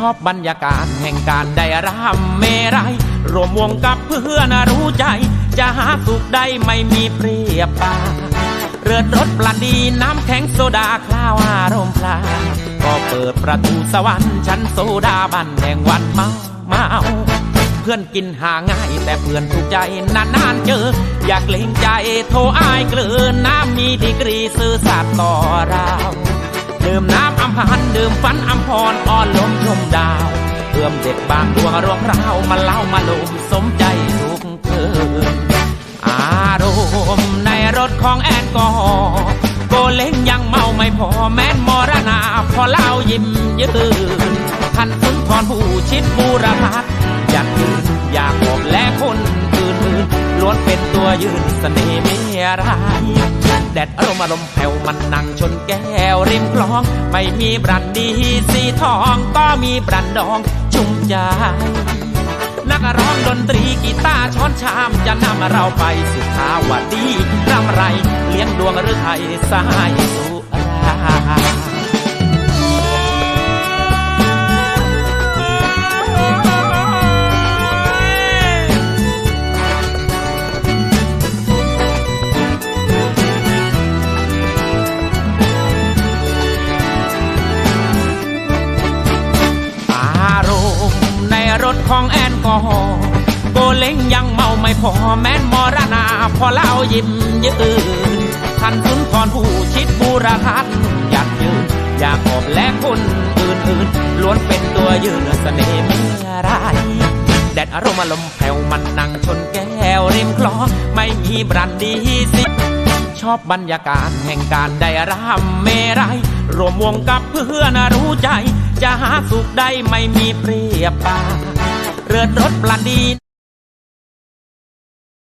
ชอบบรรยากาศแห่งการได้รำเมรัยรวมวงกับเพื่อนรู้ใจ จะหาสุขได้ไม่มีเปรียบปาเรือดรถปลาดีน้ำแข็งโซดาคล้าวอารมณ์พลาก็เปิดประตูสวรรค์ชั้นโซดาบันแห่งวันเมาเมาเพื่อนกินหาง่าย แต่เพื่อนถูกใจนานๆเจอ อยากเล่งใจโทรอายเกลือน้ำมีดีกรีซื่อสัตย์ต่อเรา ดื่มน้ำอำพันดื่มฝันอำพรอ่อนลมชมดาวเพื่อมเด็ดบางดวงรวงเรามาเล่ามาลมสมใจทุกคืนอารมณ์ในรถของแอนกอฮอลโกเล้งยังเมาไม่พอแม้นมรณาพอเล่ายิ้มยืนท่านสุนทรผู้ชิดบูรพัฒน์อยา นๆล้วนเป็นตัวยืนเสน่ห์ไม่ร้ายแดดอารมณ์อารมณ์แผ่วมันนั่งชนแก้วริมคลอง ไม่มีบรันดีสีทองก็มีบรันดองชุ่มใจนักร้องดนตรีกีตาร์ช้อนชามจะนำเราไปสุขาวดีรำไร เลี้ยงดวงหรือไทยสายสู รถของแอนกอฮอล์โกเล้งยังเมาไม่พอแม้นมรณาพอเล่ายิ้มยืนท่านสุนทรผู้ชิดบูรทัศน์อยากยืนอยากอบและคนอื่นๆล้วนเป็นตัวยืนเสน่ห์เมื่อไรแดดอารมณ์อารมแผ่วมันนั่งชนแก้วริมคลอไม่มีบรันดีสิ ชอบบรรยากาศแห่งการได้รำเมรัยรวมวงกับเพื่อนรู้ใจ จะหาสุขได้ไม่มีเปรียบปาเรือรถปลาดี